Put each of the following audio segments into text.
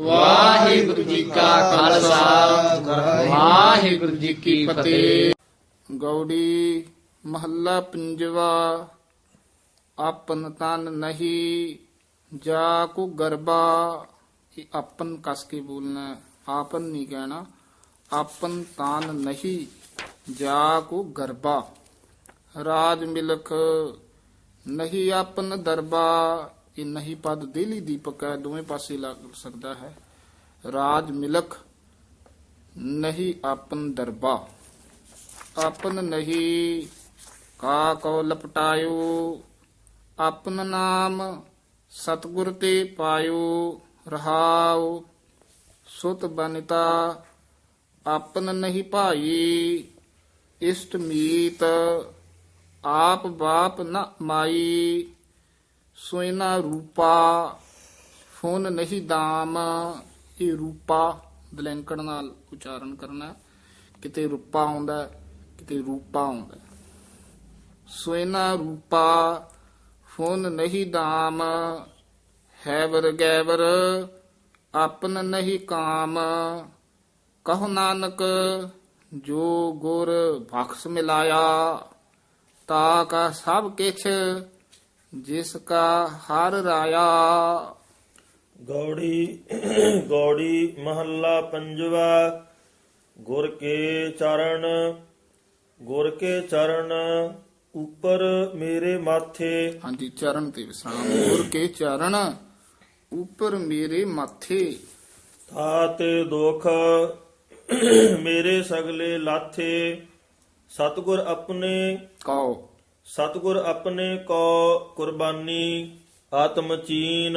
ਵਾਹਿਗੁਰੂ ਜੀ ਕਾ ਖਾਲਸਾ। ਵਾਹਿਗੁਰੂ ਜੀ ਕੀ ਫਤਿਹ। ਗੌੜੀ ਮਹੱਲਾ ਪੰਜਵਾ। ਆਪਨ ਤਨ ਨਹੀਂ, ਜਾ ਕੋ ਗਰਬਾ। ਇਹ ਆਪਨ ਕਸ ਕੇ ਬੋਲਣਾ ਆਪਨ ਨਹੀਂ ਕਹਿਣਾ। ਆਪਨ ਤਾਨ ਨਹੀਂ, ਜਾ ਕੋ ਗਰਬਾ। ਰਾਜ ਮਿਲਖ ਨਹੀਂ ਆਪਨ ਦਰਬਾ। ਇਹ ਨਹੀਂ ਪਦ ਦੇਲੀ ਦੀਪਕ ਹੈ, ਦੋਵੇਂ ਪਾਸੇ ਲੱਗ ਸਕਦਾ ਹੈ। ਰਾਜ ਮਿਲਖ ਨਹੀਂ ਆਪਨ ਦਰਬਾ। ਆਪਨ ਨਹੀਂ ਕਾ ਕੋ ਲਪਟਾਇਓ। ਆਪਨ ਨਾਮ ਸਤਗੁਰ ਤੇ ਪਾਇਓ, ਰਹਾਉ, ਸੁਤ ਬਨਿਤਾ। ਆਪਨ ਨਹੀਂ ਭਾਈ, ਇਸ਼ਟ ਮੀਤ, ਆਪ ਬਾਪ ਨ ਮਾਈ। ਸੋਇਨਾ ਰੂਪਾ, ਫੋਨ ਨਹੀਂ ਦਾਮ, ਇਹ ਰੂਪਾ ਦਲੈਂਕੜ ਨਾਲ ਉਚਾਰਨ ਕਰਨਾ ਕਿਤੇ ਰੂਪਾ ਆਉਂਦਾ ਕਿਤੇ ਰੂਪਾ ਆਉਂਦਾ ਹੈ। ਸੋਇਨਾ ਰੂਪਾ, ਫੋਨ ਨਹੀਂ ਦਾਮ ਹੈਵਰ ਗੈਵਰ ਆਪਨ ਨਹੀਂ ਕਾਮ ਕਹੋ ਨਾਨਕ, ਜੋ ਗੁਰ ਬਖਸ਼ ਮਿਲਾਇਆ, ਤਾ ਕਾ ਸਭ ਕਿਛ ਜਿਸ ਕਾ ਹਰ ਰਾਇਆ। ਗੌੜੀ ਗੌੜੀ ਮਹੱਲਾ ਪੰਜਵਾ ਗੁਰ ਕੇ ਚਰਨ ਗੁਰ ਕੇ ਚਰਨ ਉੱਪਰ ਮੇਰੇ ਮਾਥੇ। ਹਾਂਜੀ ਚਰਨ ਤੇ ਵਿਸਰਾਮ। ਗੁਰ ਕੇ ਚਰਨ ਉੱਪਰ ਮੇਰੇ ਮਾਥੇ। ਥਾਤ ਦੁਖ ਮੇਰੇ ਸਗਲੇ ਲਾਥੇ। ਸਤਗੁਰ ਆਪਣੇ ਕਉ ਸਤਗੁਰ ਆਪਣੇ ਕੋ ਕੁਰਬਾਨੀ ਆਤਮ ਚੀਨ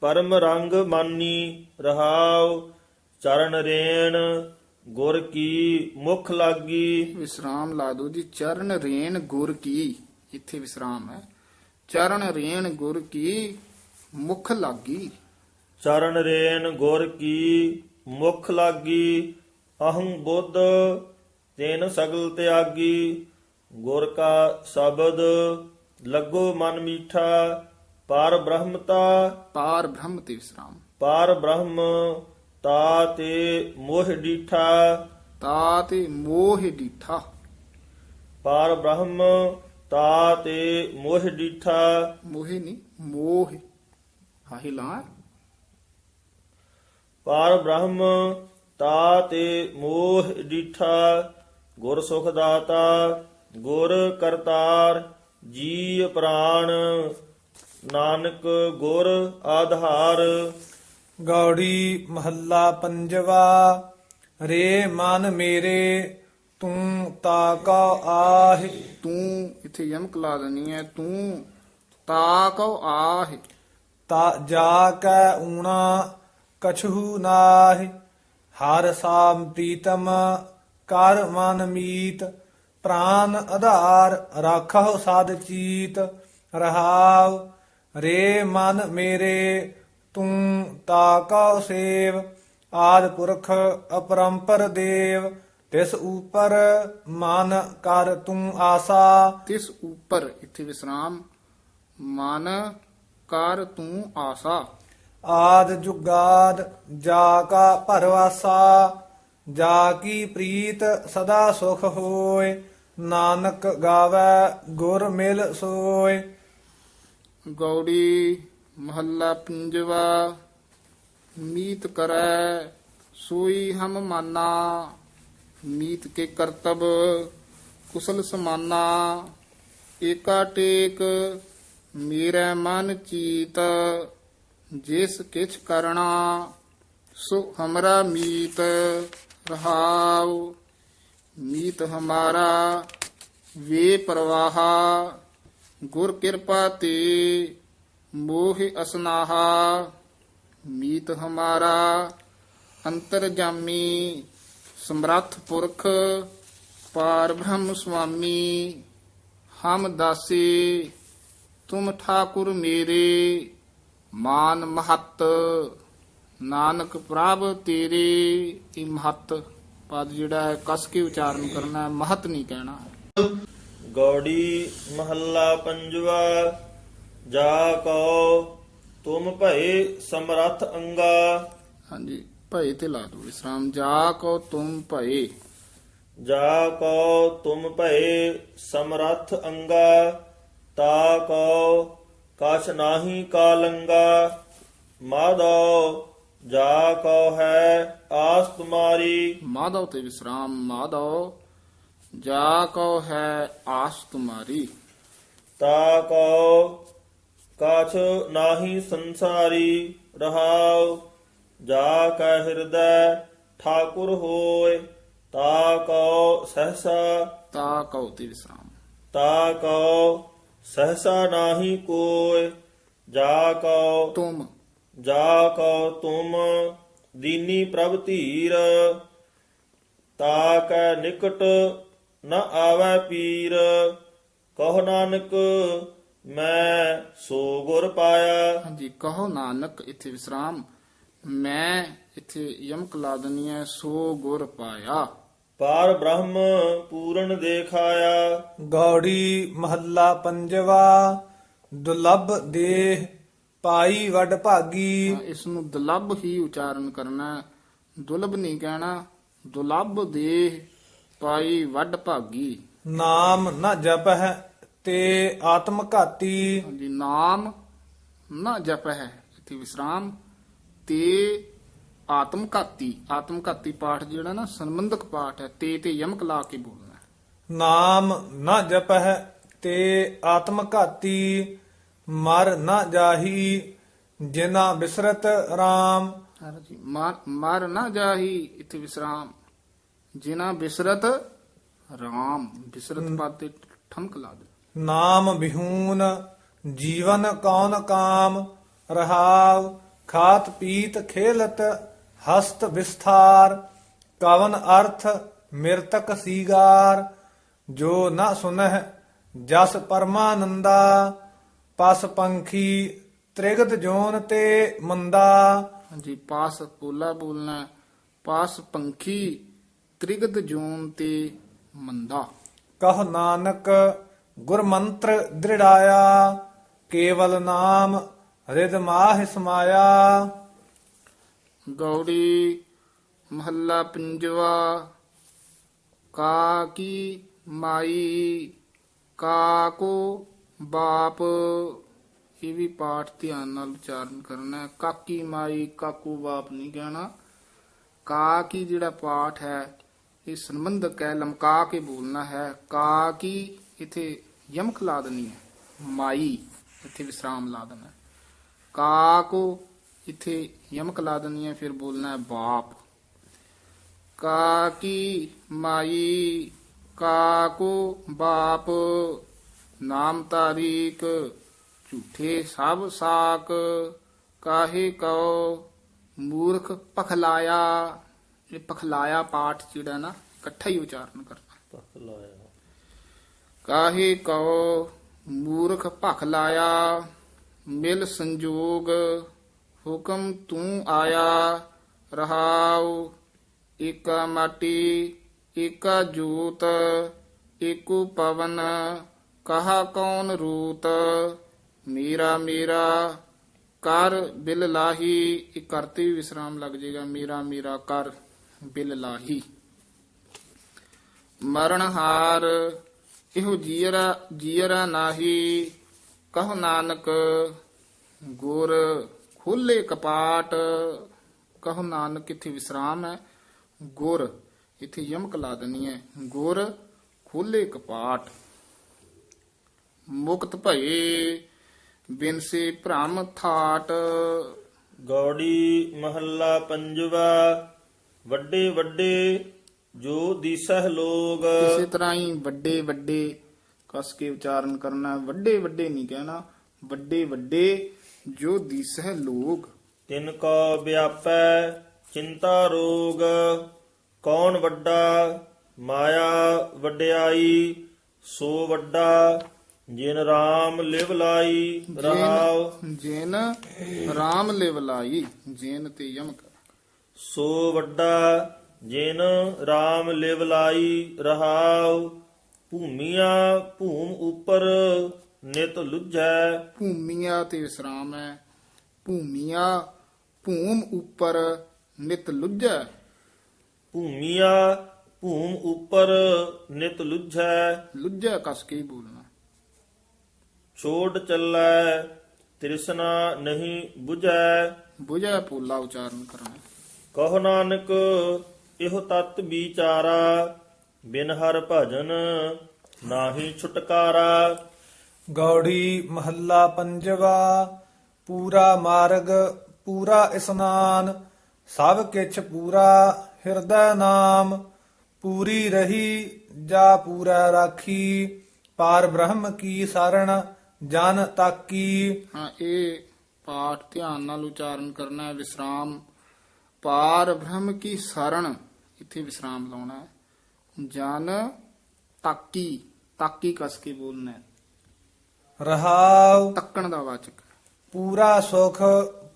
ਪਰਮ ਰੰਗ ਮਾਨੀ ਰਹਾਉ ਚਰਨ ਰੇਣ ਗੁਰ ਕੀ ਮੁਖ ਲਾਗੀ। ਵਿਸਰਾਮ ਲਾ ਦੋ ਜੀ ਚਰਨ ਰੇਣ ਗੁਰ ਕੀ ਇੱਥੇ ਵਿਸਰਾਮ ਹੈ। ਚਰਨ ਰੇਣ ਗੁਰ ਕੀ ਮੁਖ ਲਾਗੀ। ਚਰਨ ਰੇਣ ਗੁਰ ਕੀ ਮੁਖ ਲਾਗੀ ਅਹੰ ਬੁੱਧ ਤੈਨ ਸਗਲ ਤਿਆਗੀ। ਗੁਰ ਕਾ ਸ਼ਬਦ ਲੱਗੋ ਮਨ ਮੀਠਾ ਪਰ ਬ੍ਰਹਮਤਾ। ਪਾਰ ਬ੍ਰਹਮ ਤੇ ਵਿਸਰਾਮ। ਪਾਰ ਬ੍ਰਹਮ ਤਾ ਤੇ ਮੋਹ ਡੀਠਾ। ਤਾ ਤੇ ਮੋਹ ਡੀਠਾ। ਪਾਰ ਬ੍ਰਹਮ ਤਾ ਤੇ ਮੋਹ ਡੀਠਾ। ਮੋਹ ਨਹੀਂ ਮੋਹ। ਹਾਹੀ ਲਾ। ਪਾਰ ਬ੍ਰਹਮ ਤਾ ਤੇ ਮੋਹ ਡੀਠਾ। ਗੁਰ ਸੁਖ ਦਾਤਾ। ਗੁਰ ਕਰਤਾਰ ਜੀ ਪ੍ਰਾਣ ਨਾਨਕ ਗੁਰ ਆਧਾਰ। ਗੌੜੀ ਮਹੱਲਾ ਪੰਜਵਾ ਰੇ ਮਨ ਮੇਰੇ ਤੂੰ ਤਾਕਾ ਆਹਿ। ਤੂੰ ਇੱਥੇ ਯਮਕ ਲਾ ਦੇਣੀ ਹੈ ਤੂੰ ਤਾ ਕਉ ਆਹ। ਤਾ ਜਾ ਕੈ ਊਣਾ ਕਛੂ ਨਾਹਿ। ਹਰ ਸਾਮ ਪ੍ਰੀਤਮ ਕਰ ਮਨ ਮੀਤ। ਪ੍ਰਾਨ ਆਧਾਰ ਰਾਖਹੁ ਸਾਧ ਚੀਤ ਰਹਾਉ ਰੇ ਮਨ ਮੇਰੇ ਤੂੰ ਤਾਕਉ ਸੇਵ ਆਦ ਪੁਰਖ ਅਪਰੰਪਰ ਦੇਵ ਤਿਸ ਉਪਰ ਮਨ ਕਰ ਤੂੰ ਆਸਾ। ਤਿਸ ਉਪਰ ਇੱਥੇ ਵਿਸਰਾਮ ਮਨ ਕਰ ਤੂੰ ਆਸਾ। ਆਦ ਜੁਗਾਦ ਜਾ ਕਾ ਭਰਵਾਸਾ ਜਾ ਕੀ ਪ੍ਰੀਤ ਸਦਾ ਸੁਖ ਹੋਏ। ਨਾਨਕ ਗਾਵੇ ਗੁਰ ਮਿਲ ਸੋਏ। ਗੌੜੀ ਮਹੱਲਾ ਪੰਜਵਾ, ਮੀਤ ਕਰੈ, ਸੋਈ ਹਮ ਮਾਨਾ। ਮੀਤ ਕੇ ਕਰਤਬ, ਕੁਸਲ ਸਮਾਨਾ। ਏਕਾ ਟੇਕ, ਮੇਰਾ ਮਨ ਚੀਤ, ਜਿਸ ਕਿਛ ਕਰਣਾ, ਸੋ ਹਮਰਾ ਮੀਤ ਰਹਾਉ। ਮੀਤ ਹਮਾਰਾ, ਵੇ ਪ੍ਰਵਾਹਾ, ਗੁਰ ਕਿਰਪਾ ਤੇ ਮੋਹ ਅਸਨਾਹਾ। ਮੀਤ ਹਮਾਰਾ ਅੰਤਰ ਜਾਮੀ ਸਮਰੱਥ ਪੁਰਖ, ਪਾਰ ਬ੍ਰਹਮ ਸੁਆਮੀ, ਹਮ ਦਾਸੀ, ਤੁਮ ਠਾਕੁਰ ਮੇਰੇ, ਮਾਨ ਮਹੱਤ, ਨਾਨਕ ਪ੍ਰਭ ਤੇਰੇ ਇਮਹਤ ਪਦ ਜਿਹੜਾ ਹੈ ਕਸ ਕੇ ਉਚਾਰਨ ਕਰਨਾ ਹੈ ਮਹਤ ਨਹੀਂ ਕਹਿਣਾ ਗੌੜੀ ਮਹੱਲਾ ਪੰਜਵਾ ਜਾ ਕੋ ਤੁਮ ਭਏ ਸਮਰੱਥ ਅੰਗਾ। ਹਾਂਜੀ ਭਏ ਤੇ ਲਾ ਦੋ ਵਿਸਰਾਮ। ਜਾ ਕੋ ਤੁਮ ਭਏ। ਜਾ ਕੋ ਤੁਮ ਭਏ ਸਮਰੱਥ ਅੰਗਾ। ਤਾ ਕੋ ਕਛ ਨਾਹੀ ਕਾਲੰਗਾ। ਮਾਧੋ ਜਾ ਕੋ ਹੈ ਆਸ ਤੁਮਾਰੀ। ਮਾਧਵ ਤੇ ਵਿਸਰਾਮ ਮਾਧਵ। ਜਾ ਕੋ ਹੈ ਆਸ ਤੁਮਾਰੀ। ਤਾ ਕੋ ਕਛ ਨਾਹੀ ਸੰਸਾਰੀ ਰਹਾਉ। ਜਾ ਕੈ ਹਿਰਦੈ ਠਾਕੁਰ ਹੋਏ ਤਾ ਕੋ ਸਹਸਾ। ਤਾ ਕਉ ਤੇ ਵਿਸਰਾਮ। ਤਾ ਕਉ ਸਹਸਾ ਨਾਹੀ ਕੋਇ ਜਾ ਕਉ ਤੁਮ ਜਾ ਕਉ ਤੁਮ ਦੀਨੀ ਪ੍ਰਭ ਧੀਰ ਤਾ ਕੈ ਨਿਕਟ ਨ ਆਵੈ ਪੀਰ। ਕਹੋ ਨਾਨਕ ਮੈਂ ਸੋ ਗੁਰ ਪਾਇਆ। ਹਾਂਜੀ ਕਹੋ ਨਾਨਕ ਇੱਥੇ ਵਿਸਰਾਮ। ਮੈਂ ਇੱਥੇ ਯਮਕ ਲਾ ਦਨੀ ਹੈ ਸੋ ਗੁਰ ਪਾਇਆ। ਪਾਰ ਬ੍ਰਹਮ ਪੂਰਨ ਦੇਖਾਇਆ। ਗੌੜੀ ਮਹੱਲਾ ਪੰਜਵਾ ਦੁਲੱਭ ਦੇਹ ਪਾਈ ਵੱਡ ਭਾਗੀ ਹਾਂ, ਇਸ ਨੂੰ ਦੁਲੱਭ ਹੀ ਉਚਾਰਨ ਕਰਨਾ ਹੈ। ਦੁਲਭ ਨਹੀਂ ਕਹਿਣਾ ਦੁਲੱਭ ਦੇਹ ਪਾਈ ਵੱਡ ਭਾਗੀ ਨਾਮ ਨ ਜਪਹਿ ਤੇ ਆਤਮ ਘਾਤੀ ਹਾਂਜੀ ਨਾਮ ਨਾ ਜਪ ਹੈ ਇੱਥੇ ਵਿਸਰਾਮ ਤੇ ਆਤਮ ਘਾਤੀ ਆਤਮ ਘਾਤੀ ਪਾਠ ਜਿਹੜਾ ਨਾ ਸੰਬੰਧਕ ਪਾਠ ਹੈ ਤੇ ਤੇ ਯਮਕ ਲਾ ਕੇ ਬੋਲਣਾ ਹੈ। ਨਾਮ ਨ ਜਪਹਿ ਤੇ ਆਤਮ ਘਾਤੀ ਮਰ ਨ ਜਾਹੀ ਜਿਨਾ ਬਿਸਰਤ RAM ਹਾਂਜੀ ਮਾਰ ਮਾਰ ਨਾ ਜਾਹੀ ਇੱਥੇ ਵਿਸਰਾਮ। ਜਿਨਾ ਬਿਸਰਤ ਰਾਮ ਬਿਸਰਤ ਪਾਤੇ ਠਮਕ ਲਾ ਦੇ। ਨਾਮ ਬਿਹੂਨ ਜੀਵਨ ਕੌਣ ਕਾਮ? ਰਹਾਵ ਖਾਤ ਪੀਤ ਖੇਲਤ ਹਸਤ ਵਿਸਥਾਰ। ਕਵਨ ਅਰਥ ਮਿਰਤਕ ਸੀਗਾਰ। ਜੋ ਨ ਸੁਨਹਿ ਜਸ ਪਰਮਾਨੰਦਾ। ਪਸ ਪੰਖੀ ਤ੍ਰਿਗਤ ਜੋਨ ਤੇ ਮੰਦਾ। ਹਾਂਜੀ ਪਾਸ ਪੋਲਾ ਬੋਲਣਾ। ਪਾਸ ਪੰਖੀ ਤ੍ਰਿਗਤ ਜੋਨ ਤੇ ਮੰਦਾ। ਕਹ ਨਾਨਕ ਗੁਰ ਮੰਤਰ ਦ੍ਰਿੜਾਇਆ ਕੇਵਲ ਨਾਮ ਰਿਦ ਮਾਹਿ ਸਮਾਇਆ। ਗੌੜੀ ਮਹੱਲਾ ਪੰਜਵਾ ਕਾ ਕੀ ਮਾਈ ਕਾ ਕੋ ਬਾਪ, ਇਹ ਵੀ ਪਾਠ ਧਿਆਨ ਨਾਲ ਉਚਾਰਨ ਕਰਨਾ ਹੈ। ਕਾਕੀ ਮਾਈ, ਕਾਕੂ ਬਾਪ ਨਹੀਂ ਕਹਿਣਾ। ਕਾ ਕੀ ਜਿਹੜਾ ਪਾਠ ਹੈ, ਇਹ ਸੰਬੰਧਕ ਹੈ, ਲਮਕਾ ਕੇ ਬੋਲਣਾ ਹੈ। ਕਾ ਕੀ ਇਥੇ ਯਮਕ ਲਾ ਦੇਣੀ ਹੈ। ਮਾਈ ਇਥੇ ਵਿਸਰਾਮ ਲਾ ਦੇਣਾ ਕਾ ਕੋ ਇਥੇ ਯਮਕ ਲਾ ਦੇਣੀ ਹੈ, ਫਿਰ ਬੋਲਣਾ ਹੈ ਬਾਪ। ਕਾ ਕੀ ਮਾਈ ਕਾ ਕੋ ਬਾਪ। ਨਾਮ ਤਾਰੀਕ ਝੂਠੇ ਸਭ ਸਾਕ ਕਾਹੇ ਕਉ ਮੂਰਖ ਪਖਲਾਇਆ। ਇਹ ਪਖਲਾਇਆ ਪਾਠ ਜਿਹੜਾ ਨਾ ਇਕੱਠਾ ਹੀ ਉਚਾਰਨ ਕਰਨਾ। ਕਾਹੇ ਕਉ ਮੂਰਖ ਭਖ ਲਾਇਆ ਮਿਲ ਸੰਜੋਗ ਹੁਕਮ ਤੂੰ ਆਇਆ ਰਹਾਉ ਏਕਾ ਮਾਟੀ ਏਕਾ ਜੋਤ ਏਕੋ ਪਵਨ ਕਹਾ ਕੌਣ ਰੂਤ? ਮੇਰਾ ਮੇਰਾ, ਕਰ ਬਿਲ ਲਾਹੀ ਇਹ ਕਰਤੇ ਵਿਸਰਾਮ ਲੱਗ ਜਾਏਗਾ ਮੇਰਾ ਮੇਰਾ, ਕਰ ਬਿਲ ਲਾਹੀ। ਮਰਨ ਹਾਰ, ਇਹੋ ਜੀਰਾ ਜੀਰਾ ਨਾਹੀ। ਕਹ ਨਾਨਕ, ਗੁਰ ਖੋਲੇ ਕਪਾਟ। ਕਹ ਨਾਨਕ, ਇਥੇ ਵਿਸਰਾਮ ਹੈ। ਗੁਰ, ਇਥੇ ਯਮਕ ਲਾ ਦੇਣੀ ਹੈ। ਗੁਰ ਖੁੱਲੇ ਕਪਾਟ। ਮੁਕਤ ਭਏ ਬਿਨਸੇ ਭ੍ਰਮ ਥਾਟ। ਗੌੜੀ ਮਹੱਲਾ ਪੰਜਵਾ ਵੱਡੇ ਵੱਡੇ ਜੋ ਦਿਸਹਿ ਲੋਗ। ਇਸੇ ਤਰ੍ਹਾਂ ਹੀ ਵੱਡੇ ਵੱਡੇ ਕਸ ਕੇ ਉਚਾਰਨ ਕਰਨਾ। ਵੱਡੇ ਵੱਡੇ ਨਹੀਂ ਕਹਿਣਾ ਵੱਡੇ ਵੱਡੇ ਜੋ ਦਿਸਹਿ ਲੋਗ। ਤਿਨ ਕੋ ਵਿਆਪੈ ਚਿੰਤਾ ਰੋਗ ਕੌਣ ਵੱਡਾ ਮਾਇਆ ਵਡਿਆਈ ਸੋ ਵੱਡਾ। ਜਿਨ RAM ਲਿਵ ਲਾਈ ਰਹਾਉ ਜਿਨ ਰਾਮ ਲਿਵ ਲਾਈ ਜਿਨ ਤੇ ਯਮਕ। ਸੋ ਵੱਡਾ ਜਿਨ RAM ਲਿਵ ਲਾਈ ਰਹਾਉ ਭੂਮੀਆਂ ਭੂਮ ਉਪਰ ਨਿਤ ਲੁੱਝੈ। ਭੂਮੀਆਂ ਤੇ ਵਿਸਰਾਮ। ਹੈ ਭੂਮੀਆਂ ਭੂਮ ਉੱਪਰ ਨਿਤ ਲੁੱਝੈ। ਭੂਮੀਆ ਭੂਮ ਉਪਰ ਨਿਤ ਲੁਝੈ। ਲੁੱਝੈ ਕਸ ਕੇ ਹੀ ਬੋਲਣਾ। ਛੋੜ ਚੱਲੈ ਤ੍ਰਿਸ਼ਨਾ ਨਹੀਂ 부ਝੈ ਬੁਝੈ ਪੋਲਾ ਉਚਾਰਨ ਕਰਨਾ। ਕਹੋ ਨਾਨਕ ਇਹੋ ਤਤ ਵਿਚਾਰਾ ਬਿਨ ਹਰ ਭਜਨ ਨਾਹੀ ਛੁਟਕਾਰਾ। ਗੌੜੀ ਮਹੱਲਾ ਪੰਜਵਾ ਪੂਰਾ ਮਾਰਗ ਪੂਰਾ ਇਸਨਾਨ। ਸਭ ਕਿਛ ਪੂਰਾ ਹਿਰਦੈ ਨਾਮ। ਪੂਰੀ ਰਹੀ ਜਾ ਪੂਰਾ ਰਾਖੀ। ਪਾਰ ਬ੍ਰਹਮ ਕੀ ਸਰਣ ਜਨ ਤਾਕੀ ਹਾਂ ਇਹ ਪਾਠ ਧਿਆਨ ਨਾਲ ਉਚਾਰਨ ਕਰਨਾ ਹੈ ਵਿਸਰਾਮ। ਪਾਰ ਬ੍ਰਹਮ ਕੀ ਸਰਣ ਇੱਥੇ ਵਿਸਰਾਮ ਲਾਉਣਾ ਹੈ। ਜਨ ਤਾਕੀ ਤਾਕੀ ਕਸ ਕੇ ਬੋਲਣਾ ਹੈ। ਰਹਾਉ। ਤੱਕਣ ਦਾ ਵਾਚਕ। ਪੂਰਾ ਸੁਖ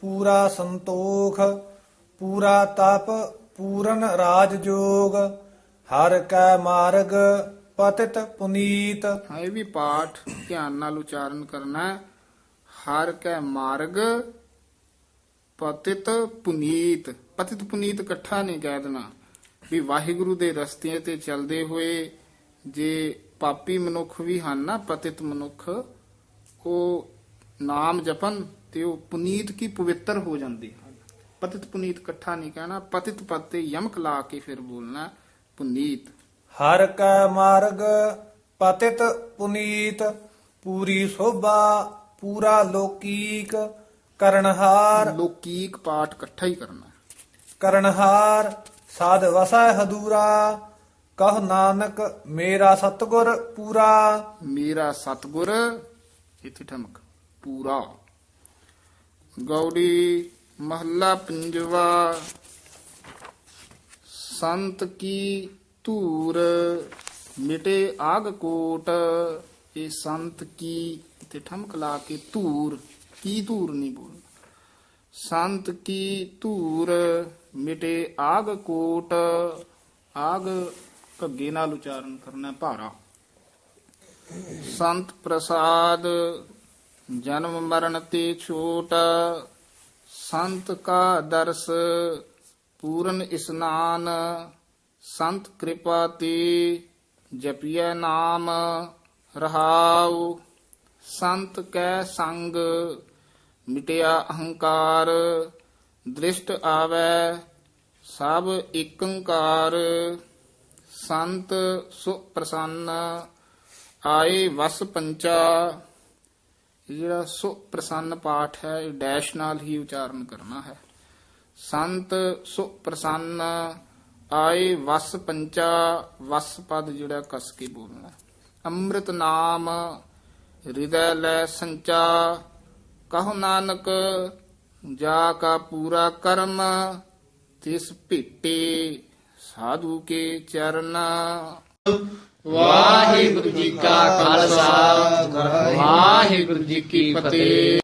ਪੂਰਾ ਸੰਤੋਖ ਪੂਰਾ ਤਪ ਪੂਰਨ ਰਾਜ ਜੋਗ ਹਰ ਕੈ ਮਾਰਗ ਪਤਿਤ ਪੁਨੀਤ। ਹਾਂ ਇਹ ਵੀ ਪਾਠ ਧਿਆਨ ਨਾਲ ਉਚਾਰਨ ਕਰਨਾ ਹੈ। ਹਰ ਕੈ ਮਾਰਗ ਪਤਿਤ ਪੁਨੀਤ। ਪਤਿਤ ਪੁਨੀਤ ਇਕੱਠਾ ਨਹੀਂ ਕਹਿ ਦੇਣਾ। ਵੀ ਵਾਹਿਗੁਰੂ ਦੇ ਰਸਤੇ ਤੇ ਚੱਲਦੇ ਹੋਏ ਜੇ ਪਾਪੀ ਮਨੁੱਖ ਵੀ ਹਨ ਨਾ, ਪਤਿਤ ਮਨੁੱਖ, ਉਹ ਨਾਮ ਜਪਨ ਤੇ ਉਹ ਪੁਨੀਤ ਕੀ ਪਵਿੱਤਰ ਹੋ ਜਾਂਦੇ ਹਨ। ਪਤਿਤ ਪੁਨੀਤ ਇਕੱਠਾ ਨਹੀਂ ਕਹਿਣਾ। ਪਤਿਤ ਪਦ ਯਮਕ ਲਾ ਕੇ ਫਿਰ ਬੋਲਣਾ ਪੁਨੀਤ। ਹਰ ਕੈ ਮਾਰਗ ਪਤਿਤ ਪੁਨੀਤ ਪੂਰੀ ਸੋਭਾ ਪੂਰਾ ਲੋਕੀਕ ਕਰਨਹਾਰ ਲੋਕੀਕ ਪਾਠ ਇਕੱਠਾ ਹੀ ਕਰਨਾ। ਕਰਨਹਾਰ ਸਾਧ ਵਸੈ ਹਦੂਰਾ ਕਹ ਨਾਨਕ ਮੇਰਾ ਸਤਗੁਰ ਪੂਰਾ। ਮੇਰਾ ਸਤਗੁਰ ਇੱਥੇ ਠਮਕ ਪੂਰਾ। ਗੌੜੀ ਮਹੱਲਾ ਪੰਜਵਾ ਸੰਤ ਕੀ ਧੂਰ ਮਿਟੇ ਆਗ ਕੋਟ, ਇਹ ਸੰਤ ਕੀ ਤੇ ਠਮਕ ਲਾ ਕੇ ਧੂਰ, ਕੀ ਧੂਰ ਨਹੀਂ ਬੋਲਣਾ। ਸੰਤ ਕੀ ਧੂਰ ਮਿਟੇ ਆਗ ਕੋਟ, ਆਗ ਘੱਗੇ ਨਾਲ ਉਚਾਰਨ ਕਰਨਾ ਭਾਰਾ। ਸੰਤ ਪ੍ਰਸਾਦ, ਜਨਮ ਮਰਨ ਤੇ ਛੋਟ, ਸੰਤ ਕਾ ਦਰਸ, ਪੂਰਨ ਇਸਨਾਨ ਸੰਤ ਕਿਰਪਾ ਤੇ ਜਪੀਐ ਨਾਮ, ਰਹਾਉ। ਸੰਤ ਕੈ ਸੰਗ, ਮਿਟਿਆ ਅਹੰਕਾਰ। ਦ੍ਰਿਸ਼ਟ ਆਵੈ, ਸਭ ਏਕੰਕਾਰ। ਸੰਤ ਸੁਪ੍ਰਸੰਨ ਆਏ ਵਸ ਪੰਚਾ। ਇਹ ਜਿਹੜਾ ਸੁ ਪਾਠ ਹੈ, ਇਹ ਡੈਸ਼ ਨਾਲ ਹੀ ਉਚਾਰਨ ਕਰਨਾ ਹੈ। ਸੰਤ ਸੁਪ੍ਰਸੰਨ ਆਏ ਵਸ ਪੰਚਾ, ਵਸ ਪਦ ਜਿਹੜਾ ਕਸ ਕੇ ਬੋਲਣਾ ਹੈ। ਅੰਮ੍ਰਿਤ ਨਾਮ, ਹਿਰਦੈ ਲੈ ਸੰਚਾ, ਕਹੋ ਨਾਨਕ, ਜਾ ਕਾ ਪੂਰਾ ਕਰਮ, ਤਿਸ ਭੇਟੇ ਸਾਧੂ ਕੇ ਚਰਨਾ ਵਾਹਿਗੁਰੂ ਜੀ ਕਾ ਖਾਲਸਾ, ਵਾਹਿਗੁਰੂ ਜੀ ਕੀ ਫਤਿਹ